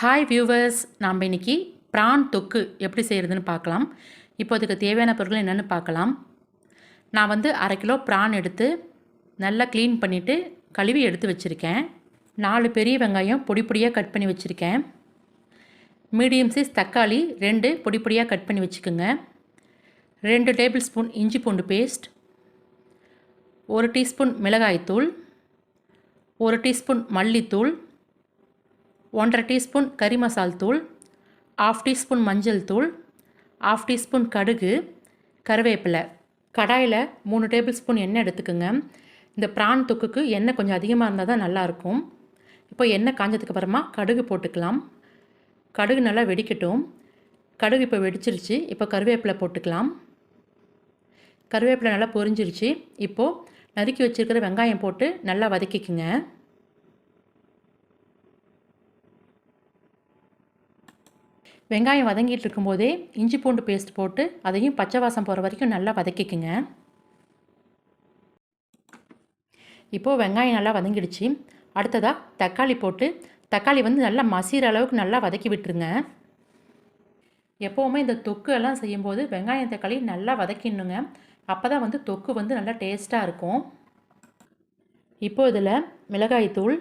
Hi viewers நாம் இன்னைக்கு PRAN தொக்கு எப்படி செய்கிறதுன்னு பார்க்கலாம். இப்போ அதுக்கு தேவையான பொருட்கள் என்னென்னு பார்க்கலாம். நான் வந்து அரை கிலோ ப்ரான் எடுத்து நல்லா க்ளீன் பண்ணிவிட்டு கழுவி எடுத்து வச்சுருக்கேன். நாலு பெரிய வெங்காயம் பொடி பொடியாக கட் பண்ணி வச்சுருக்கேன். மீடியம் சைஸ் தக்காளி ரெண்டு பொடி பொடியாக கட் பண்ணி வச்சுக்கோங்க. ரெண்டு டேபிள் ஸ்பூன் இஞ்சி பூண்டு பேஸ்ட். ஒரு டீஸ்பூன் மிளகாய்த்தூள். ஒரு டீஸ்பூன் மல்லித்தூள். ஒன்றரை டீஸ்பூன் கறி மசால் தூள் ஆஃப் டீஸ்பூன் மஞ்சள் தூள் ஆஃப் டீஸ்பூன் கடுகு கருவேப்பிலை. கடாயில் மூணு டேபிள் ஸ்பூன் எண்ணெய் எடுத்துக்கோங்க. இந்த ப்ரான் தொக்குக்கு எண்ணெய் கொஞ்சம் அதிகமாக இருந்தால் தான் நல்லாயிருக்கும். இப்போ எண்ணெய் காஞ்சதுக்கு அப்புறமா கடுகு போட்டுக்கலாம். கடுகு நல்லா வெடிக்கட்டும். கடுகு இப்போ வெடிச்சிருச்சு. இப்போ கருவேப்பிலை போட்டுக்கலாம். கருவேப்பிலை நல்லா பொரிஞ்சிருச்சு. இப்போது நறுக்கி வச்சுருக்கிற வெங்காயம் போட்டு நல்லா வதக்கிக்குங்க. வெங்காயம் வதங்கிட்டு இருக்கும்போதே இஞ்சி பூண்டு பேஸ்ட் போட்டு அதையும் பச்சை வாசம் போகிற வரைக்கும் நல்லா வதக்கிக்குங்க. இப்போது வெங்காயம் நல்லா வதங்கிடுச்சு. அடுத்ததாக தக்காளி போட்டு தக்காளி வந்து நல்லா மசிகிற அளவுக்கு நல்லா வதக்கி விட்டுருங்க. எப்போவுமே இந்த தொக்கு எல்லாம் செய்யும்போது வெங்காயம் தக்காளி நல்லா வதக்கிடணுங்க. அப்போ தான் வந்து தொக்கு வந்து நல்லா டேஸ்ட்டாக இருக்கும். இப்போ இதில் மிளகாய்த்தூள்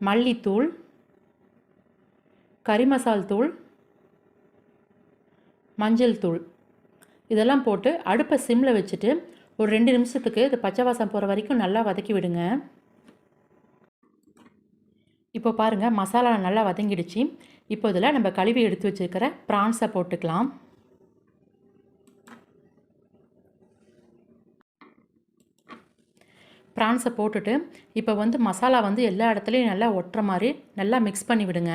மல்லித்தூள் கறி மசால் தூள் மஞ்சள் தூள். இதெல்லாம் போட்டு அடுப்பை சிம்மில் வச்சுட்டு ஒரு ரெண்டு நிமிஷத்துக்கு இது பச்சை வாசம் போகிற வரைக்கும் நல்லா வதக்கி விடுங்க. இப்போ பாருங்கள் மசாலா நல்லா வதங்கிடுச்சு. இப்போ இதில் நம்ம கழுவி எடுத்து வச்சுருக்கிற ப்ரான்ஸை போட்டுக்கலாம். ப்ரான்ஸை போட்டுட்டு இப்போ வந்து மசாலா வந்து எல்லா இடத்துலையும் நல்லா ஒட்டுற மாதிரி நல்லா மிக்ஸ் பண்ணி விடுங்க.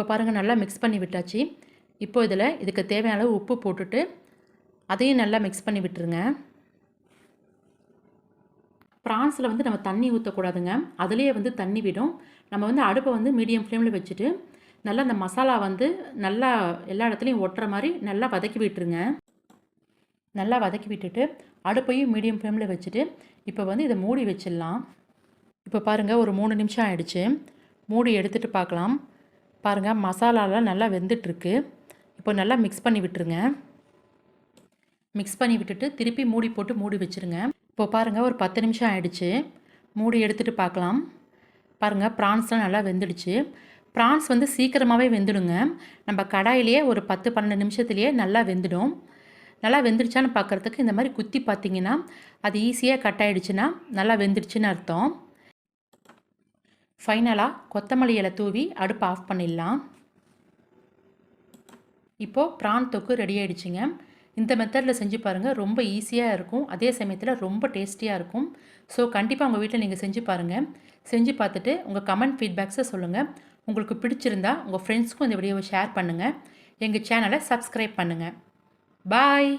இப்போ பாருங்கள் நல்லா மிக்ஸ் பண்ணி விட்டாச்சு. இப்போ இதில் இதுக்கு தேவையான அளவு உப்பு போட்டுட்டு அதையும் நல்லா மிக்ஸ் பண்ணி விட்டுருங்க. ப்ரான்ஸில் வந்து நம்ம தண்ணி ஊற்றக்கூடாதுங்க அதுலேயே வந்து தண்ணி விடும். நம்ம வந்து அடுப்பை வந்து மீடியம் ஃப்ளேமில் வச்சுட்டு நல்லா அந்த மசாலா வந்து நல்லா எல்லா இடத்துலையும் ஒட்டுற மாதிரி நல்லா வதக்கி விட்டுருங்க. நல்லா வதக்கி விட்டுட்டு அடுப்பையும் மீடியம் ஃப்ளேமில் வச்சுட்டு இப்போ வந்து இதை மூடி வச்சிடலாம். இப்போ பாருங்கள் ஒரு மூணு நிமிஷம் ஆயிடுச்சு. மூடி எடுத்துகிட்டு பார்க்கலாம். பாருங்கள் மசாலாலாம் நல்லா வெந்துட்டுருக்கு. இப்போ நல்லா மிக்ஸ் பண்ணி விட்டுருங்க. மிக்ஸ் பண்ணி விட்டுட்டு திருப்பி மூடி போட்டு மூடி வச்சுருங்க. இப்போ பாருங்கள் ஒரு பத்து நிமிஷம் ஆயிடுச்சு. மூடி எடுத்துகிட்டு பார்க்கலாம் பாருங்கள் ப்ரான்ஸ்லாம் நல்லா வெந்துடுச்சு. ப்ரான்ஸ் வந்து சீக்கிரமாகவே வெந்துடுங்க. நம்ம கடாயிலேயே ஒரு பத்து பன்னெண்டு நிமிஷத்துலேயே நல்லா வெந்துடும். நல்லா வெந்துடுச்சான்னு பார்க்குறதுக்கு இந்த மாதிரி குத்தி பார்த்தீங்கன்னா அது ஈஸியாக கட் ஆகிடுச்சுன்னா நல்லா வெந்துடுச்சுன்னு அர்த்தம். ஃபைனலாக கொத்தமல்லி இலை தூவி அடுப்பு ஆஃப் பண்ணிடலாம். இப்போது ப்ரான் தொக்கு ரெடி ஆகிடுச்சிங்க இந்த மெத்தடில் செஞ்சு பாருங்கள் ரொம்ப ஈஸியாக இருக்கும். அதே சமயத்தில் ரொம்ப டேஸ்டியாக இருக்கும். ஸோ கண்டிப்பாக உங்கள் வீட்டில் நீங்கள் செஞ்சு பாருங்கள் செஞ்சு பார்த்துட்டு உங்கள் கமெண்ட் ஃபீட்பேக்ஸை சொல்லுங்கள் உங்களுக்கு பிடிச்சிருந்தா உங்கள் ஃப்ரெண்ட்ஸ்க்கும் இந்த வீடியோவை ஷேர் பண்ணுங்கள் எங்கள் சேனலை சப்ஸ்கிரைப் பண்ணுங்கள் பாய்